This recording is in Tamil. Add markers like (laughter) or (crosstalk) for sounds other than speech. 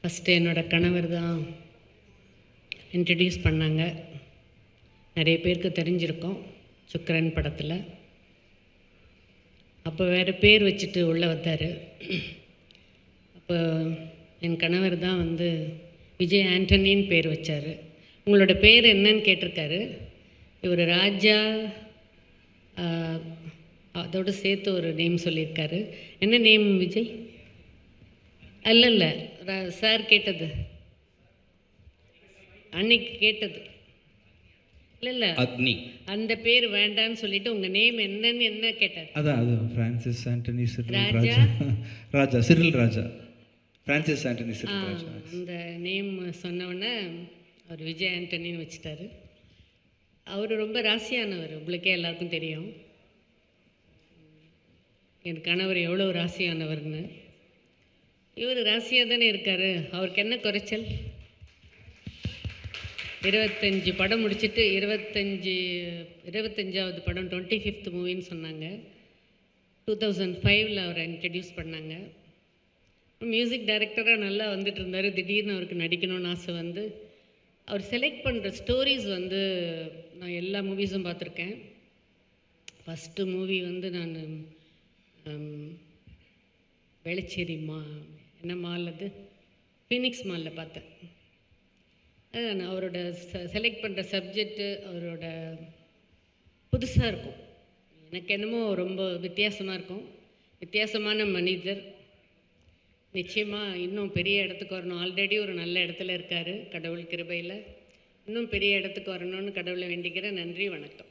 ஃபஸ்ட்டு என்னோடய கணவர் தான் இன்ட்ரடியூஸ் பண்ணாங்க. நிறைய பேருக்கு தெரிஞ்சிருக்கோம் சுக்கரன் படத்தில். அப்போ வேறு பேர் வச்சுட்டு உள்ளே வந்தார். அப்போ என் கணவர் தான் வந்து விஜய் ஆண்டனின்னு பேர் வச்சார். உங்களோட பேர் என்னன்னு கேட்டிருக்காரு. இவர் ராஜா அதோடு சேர்த்து ஒரு நேம் சொல்லியிருக்காரு. என்ன நேம் விஜய்? அல்ல இல்லை சார் கேட்டது. அன்னைக்கு கேட்டது. இல்லை இல்லை அக்னி. அந்த பேர் வேண்டான்னு சொல்லிட்டு உங்கள் நேம் என்னன்னு என்ன கேட்டார்? அதான் அது ஃப்ரான்சிஸ் ஆண்டனி சிறில் ராஜா? ராஜா. சிறில் (laughs) ராஜா. ஃப்ரான்சிஸ் ஆண்டனி ஆ, சிறில் ராஜா. அந்த நேம் சொன்னவுடனே அவர் விஜய் ஆண்டனின்னு வச்சுட்டாரு. அவர் ரொம்ப ராசியானவர் உங்களுக்கே எல்லாருக்கும் தெரியும். என் கணவர் எவ்வளோ ராசியானவர்னு. இவர் ராசியாக தானே இருக்கார். அவருக்கு என்ன குறைச்சல்? இருபத்தஞ்சி படம் முடிச்சிட்டு இருபத்தஞ்சி இருபத்தஞ்சாவது படம் டுவெண்ட்டி ஃபிஃப்த் மூவின்னு சொன்னாங்க. டூ தௌசண்ட் ஃபைவ்ல அவரை இன்ட்ரடியூஸ் பண்ணாங்க. மியூசிக் டைரக்டராக நல்லா வந்துட்டு இருந்தார். திடீர்னு அவருக்கு நடிக்கணும்னு ஆசை வந்து அவர் செலக்ட் பண்ணுற ஸ்டோரிஸ் வந்து நான் எல்லா மூவிஸும் பார்த்துருக்கேன். ஃபஸ்ட்டு மூவி வந்து நான் வெளிச்சேரி மா என்ன மால் அது? ஃபீனிக்ஸ் மாலில் பார்த்தேன். அதான் நான் அவரோட செலக்ட் பண்ணுற சப்ஜெக்ட்டு அவரோட புதுசாக இருக்கும். எனக்கு என்னமோ ரொம்ப வித்தியாசமாக இருக்கும். வித்தியாசமான மனிதர். நிச்சயமாக இன்னும் பெரிய இடத்துக்கு வரணும். ஆல்ரெடி ஒரு நல்ல இடத்துல இருக்கார் கடவுள் கிருபையில். இன்னும் பெரிய இடத்துக்கு வரணும்னு கடவுளை வேண்டிக்கிறேன். நன்றி வணக்கம்.